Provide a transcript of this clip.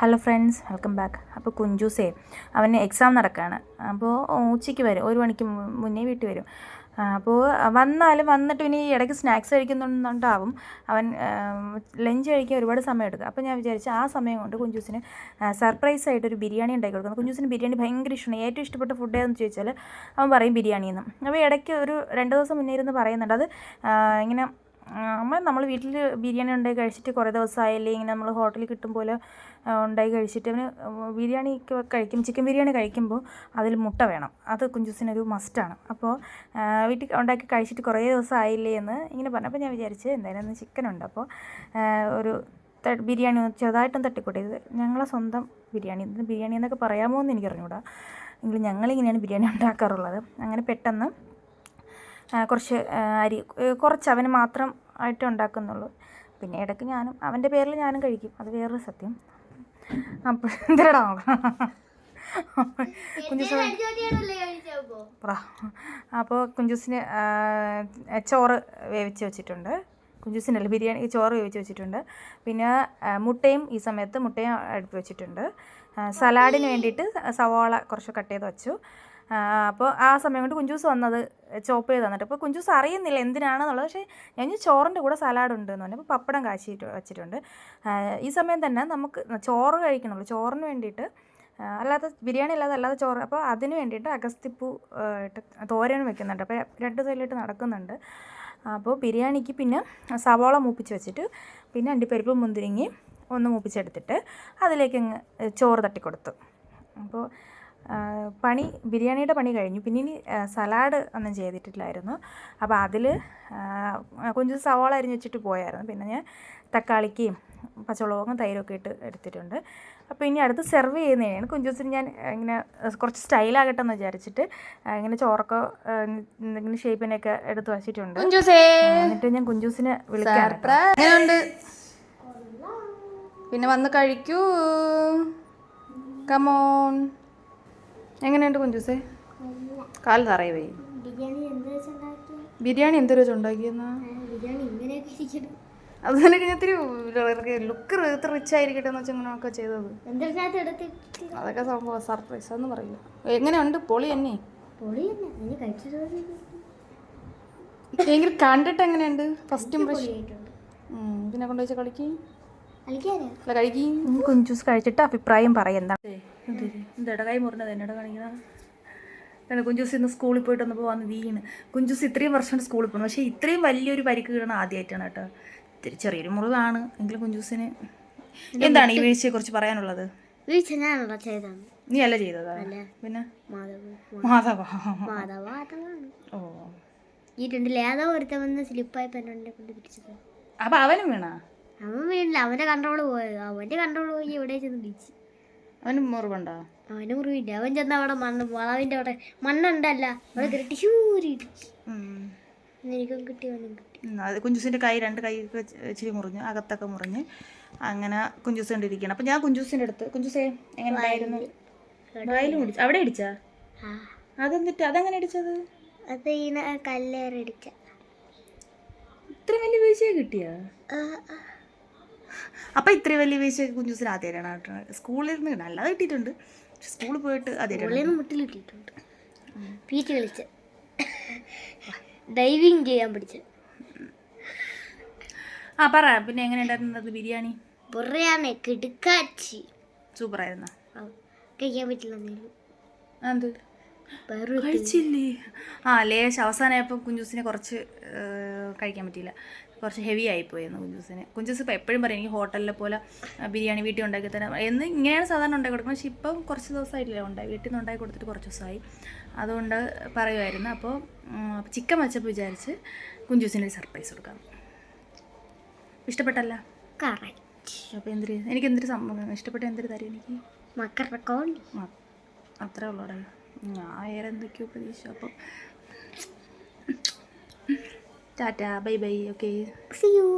Hello friends welcome back അപ്പോൾ കുഞ്ചൂസേ അവന് exam നടക്കുകയാണ് അപ്പോൾ ഉച്ചയ്ക്ക് വരും. ഒരു മണിക്ക് മുന്നേ വീട്ടിൽ വരും. അപ്പോൾ വന്നാലും വന്നിട്ട് പിന്നെ ഈ ഇടയ്ക്ക് സ്നാക്സ് കഴിക്കുന്നുണ്ടാവും. അവൻ ലഞ്ച് കഴിക്കാൻ ഒരുപാട് സമയം എടുക്കും. അപ്പോൾ ഞാൻ വിചാരിച്ചു ആ സമയം കൊണ്ട് കുഞ്ചൂസിന് സർപ്രൈസ് ആയിട്ട് ഒരു ബിരിയാണി ഉണ്ടാക്കി കൊടുക്കുന്നു കുഞ്ചൂസിന് ബിരിയാണി ഭയങ്കര ഇഷ്ടമാണ് ഏറ്റവും ഇഷ്ടപ്പെട്ട ഫുഡ് ഏതെന്ന് ചോദിച്ചാൽ അവൻ പറയും ബിരിയാണി എന്ന്. അപ്പോൾ ഇടയ്ക്ക് ഒരു രണ്ട് ദിവസം മുന്നേ ഇരുന്ന് പറയുന്നുണ്ട്. അത് ഇങ്ങനെ അമ്മ നമ്മൾ വീട്ടിൽ ബിരിയാണി ഉണ്ടാക്കി കഴിച്ചിട്ട് കുറേ ദിവസമായില്ലേ ഇങ്ങനെ നമ്മൾ ഹോട്ടലിൽ കിട്ടും പോലെ ഉണ്ടായി കഴിച്ചിട്ട് അവന് ബിരിയാണി കഴിക്കും. ചിക്കൻ ബിരിയാണി കഴിക്കുമ്പോൾ അതിൽ മുട്ട വേണം. അത് കുഞ്ചുസിനൊരു മസ്റ്റാണ് അപ്പോൾ വീട്ടിൽ ഉണ്ടാക്കി കഴിച്ചിട്ട് കുറേ ദിവസമായില്ലേ എന്ന് ഇങ്ങനെ പറഞ്ഞപ്പോൾ ഞാൻ വിചാരിച്ച് എന്തായാലും ചിക്കൻ ഉണ്ട്. അപ്പോൾ ഒരു ബിരിയാണി ചെറുതായിട്ടും തട്ടിക്കൂട്ടി ഞങ്ങളെ സ്വന്തം ബിരിയാണി. ബിരിയാണി എന്നൊക്കെ പറയാമോ എന്ന് എനിക്കറിഞ്ഞൂടാ. എങ്കിലും ഞങ്ങളിങ്ങനെയാണ് ബിരിയാണി ഉണ്ടാക്കാറുള്ളത്. അങ്ങനെ പെട്ടെന്ന് കുറച്ച് അരി കുറച്ച് അവന് മാത്രം ആയിട്ട് ഉണ്ടാക്കുന്നുള്ളൂ. പിന്നെ ഇടയ്ക്ക് ഞാനും അവന്റെ പേരിൽ ഞാനും കഴിക്കും. അത് വേറൊരു സത്യം. അപ്പോൾ പറ അപ്പോൾ. കുഞ്ചൂസിന് ചോറ് വേവിച്ച് വെച്ചിട്ടുണ്ട്. കുഞ്ചൂസിനല്ല? ബിരിയാണി ചോറ് വേവിച്ച് വെച്ചിട്ടുണ്ട്. പിന്നെ മുട്ടയും ഈ സമയത്ത് മുട്ടയും അടുപ്പ് വെച്ചിട്ടുണ്ട്. സലാഡിന് വേണ്ടിയിട്ട് സവാള കുറച്ച് കട്ട് ചെയ്ത് വെച്ചു. അപ്പോൾ ആ സമയം കൊണ്ട് കുഞ്ചൂസ് വന്നത് ചോപ്പ് ചെയ്ത് തന്നിട്ട്. അപ്പോൾ കുഞ്ചൂസ് അറിയുന്നില്ല എന്തിനാണെന്നുള്ളത്. പക്ഷേ ഞാൻ ചോറിന്റെ കൂടെ സലാഡ് ഉണ്ട് എന്ന് പറഞ്ഞു. അപ്പോൾ പപ്പടം കാശി വെച്ചിട്ടുണ്ട്. ഈ സമയം തന്നെ നമുക്ക് ചോറ് കഴിക്കണമല്ലോ. ചോറിന് വേണ്ടിയിട്ട് അല്ലാതെ ബിരിയാണി അല്ലാതെ അല്ലാതെ ചോറ്. അപ്പോൾ അതിന് വേണ്ടിയിട്ട് അഗസ്തിപ്പൂ തോരൻ വെക്കുന്നുണ്ട്. അപ്പോൾ രണ്ട് സൈഡിലിട്ട് നടക്കുന്നുണ്ട്. അപ്പോൾ ബിരിയാണിക്ക് പിന്നെ സവാള മൂപ്പിച്ച് വെച്ചിട്ട് പിന്നെ അണ്ടിപ്പരിപ്പ് മുന്തിരിങ്ങി ഒന്ന് മൂപ്പിച്ചെടുത്തിട്ട് അതിലേക്ക് ചോറ് തട്ടിക്കൊടുത്തു. അപ്പോൾ പണി ബിരിയാണിയുടെ പണി കഴിഞ്ഞു. പിന്നെ ഇനി സലാഡ് ഒന്നും ചെയ്തിട്ടില്ലായിരുന്നു. അപ്പോൾ അതിൽ കുഞ്ചു സവാള അരിഞ്ഞ് വെച്ചിട്ട് പോയായിരുന്നു. പിന്നെ ഞാൻ തക്കാളിക്കും പച്ചമുളകും തൈരൊക്കെ ഇട്ട് എടുത്തിട്ടുണ്ട്. അപ്പോൾ ഇനി അടുത്ത് സെർവ് ചെയ്യുന്നതിനാണ് കുഞ്ചൂസിന് ഞാൻ ഇങ്ങനെ കുറച്ച് സ്റ്റൈലാകട്ടെ എന്ന് വിചാരിച്ചിട്ട് ഇങ്ങനെ ചോറൊക്കെ എന്തെങ്കിലും ഷേപ്പിനൊക്കെ എടുത്ത് വച്ചിട്ടുണ്ട്. എന്നിട്ട് ഞാൻ കുഞ്ചൂസിനെ വിളിക്കാറുണ്ട് പിന്നെ വന്ന് കഴിക്കൂ. കമോൺ എങ്ങനെയുണ്ട് കുഞ്ചൂസേ? കാൽ നിറയെ പോയി. ബിരിയാണി എന്ത് വെച്ച് ഉണ്ടാക്കിയെന്നാ? അത് ഞാൻ ഇത്തിരി ലുക്ക് ഇത്ര റിച്ച് ആയിരിക്കട്ടെ എന്ന് വെച്ചാൽ ഇങ്ങനെയൊക്കെ ചെയ്തത്. അതൊക്കെ സംഭവം സർപ്രൈസ് എന്ന് പറയൂ. എങ്ങനെയുണ്ട് പൊളി തന്നെ. എങ്കിൽ തന്നെ കണ്ടിട്ട് എങ്ങനെയുണ്ട്? ഫസ്റ്റ് ഇംപ്രഷൻ പിന്നെ കൊണ്ടുവച്ച കളിക്ക്? ഇനി കുഞ്ചൂസ് കഴിച്ചിട്ട് അഭിപ്രായം പറയുന്ന എന്താ? കൈ മുറിഞ്ഞത്? എന്നോട് കാണിക്കുന്നത് എന്താണ് കുഞ്ചൂസ് ഇന്ന് സ്കൂളിൽ പോയിട്ട് വന്നപ്പോൾ വന്ന് വീണ്. കുഞ്ചൂസ് ഇത്രയും വർഷം സ്കൂളിൽ പോകണം പക്ഷേ ഇത്രയും വലിയൊരു പരിക്ക് വീണ ആദ്യമായിട്ടാണ് കേട്ടോ. ഇത്തിരി ചെറിയൊരു മുറിവാണ്. എങ്കിലും കുഞ്ചൂസിന് എന്താണ് ഈ വീഴ്ചയെ കുറിച്ച് പറയാനുള്ളത്? വീഴ്ച ചെയ്താണ് നീ അല്ല ചെയ്തതാ? പിന്നെ? മാധവ്. ഓ. ഈ രണ്ടിൽ ഏതോ ഒരുത്തൻ വന്ന് സ്ലിപ്പായി പെന്നെ കൊണ്ട് പിടിച്ചത്. അപ്പം അവനും വീണാ? അവൻ വീണില്ല അവന്റെ കൺട്രോൾ പോയത് അവന്റെ കൺട്രോൾ പോയി ഇവിടെ ചെന്ന് പിടിച്ച്. അവന് മുറിവുണ്ടോ? അവന് മുറിവില്ല. അവൻ ചെന്ന് അവിടെ മണ്ണ് വളവിന്റെ അവിടെ മണ്ണുണ്ടല്ല. അവിടെ കിട്ടി ശൂരി. എനിക്കും കിട്ടി അവനും കിട്ടി. അത് കുഞ്ചൂസിന്റെ കൈ രണ്ട് കൈ ഇച്ചിരി മുറിഞ്ഞു അകത്തൊക്കെ മുറിഞ്ഞ് അങ്ങനെ കുഞ്ചൂസ് കണ്ടിരിക്കണം അപ്പം ഞാൻ കുഞ്ചൂസിന്റെ അടുത്ത് കുഞ്ചൂസേ എങ്ങനെ ഉണ്ടായിരുന്നു? വയലും ഇടിച്ചു അവിടെ ഇടിച്ചാ? അതെന്നിട്ട് അതെങ്ങനെ ഇടിച്ചത്? അത് ഇങ്ങനെ കല്ലേറി ഇടിച്ച ഇത്രയും വലിയ വീഴ്ച കിട്ടിയാ? ആ, ആ. അപ്പം ഇത്രയും വലിയ വീഴ്ച കുഞ്ചൂസിന് ആദ്യമായിട്ടാണ് കിട്ടുന്നത് സ്കൂളിൽ നിന്ന് നല്ലത് കിട്ടിയിട്ടുണ്ട്. പക്ഷെ സ്കൂളിൽ പോയിട്ട് ആദ്യമായിട്ടാണ് മുട്ടിൽ കിട്ടിയിട്ടുണ്ട്. പീറ്റ് കളിച്ച് ഡൈവിങ് ചെയ്യാൻ പഠിച്ച് ആ പറ. പിന്നെ എങ്ങനെ ഉണ്ടായിരുന്നത് ബിരിയാണി? ബിറിയാണി കിടുക്കാച്ചി. സൂപ്പറായിരുന്നു ആയിരുന്നു? കഴിക്കാൻ പറ്റില്ല എന്ത് കഴിച്ചില്ലേ? ആ ലേശം അവസാനമായപ്പോൾ കുഞ്ചൂസിനെ കുറച്ച് കഴിക്കാൻ പറ്റിയില്ല. കുറച്ച് ഹെവി ആയിപ്പോയിരുന്നു കുഞ്ചൂസിന്. കുഞ്ചൂസ് ഇപ്പോൾ എപ്പോഴും പറയും എനിക്ക് ഹോട്ടലിലെ പോലെ ബിരിയാണി വീട്ടിൽ ഉണ്ടാക്കി തരാം. എന്ന് ഇങ്ങനെയാണ് സാധാരണ ഉണ്ടാക്കി കൊടുക്കുന്നത്. പക്ഷേ ഇപ്പം കുറച്ച് ദിവസമായിട്ടില്ല ഉണ്ടായി. വീട്ടിൽ നിന്ന് ഉണ്ടാക്കി കൊടുത്തിട്ട് കുറച്ച് ദിവസമായി. അതുകൊണ്ട് പറയുമായിരുന്നു. അപ്പോൾ ചിക്കൻ വെച്ചപ്പോൾ വിചാരിച്ച് കുഞ്ചൂസിന് ഒരു സർപ്രൈസ് കൊടുക്കാം. ഇഷ്ടപ്പെട്ടല്ല? അപ്പോൾ എന്തൊരു? എനിക്ക് എന്തൊരു സംഭവം ഇഷ്ടപ്പെട്ട എന്തൊരു തരും എനിക്ക്? മക്കറക്കോൺ ആ, അത്രേ ഉള്ളൂ ഞാൻ വേറെ എന്തൊക്കെയോ പ്രതീക്ഷ അപ്പം tata bye bye okay See you.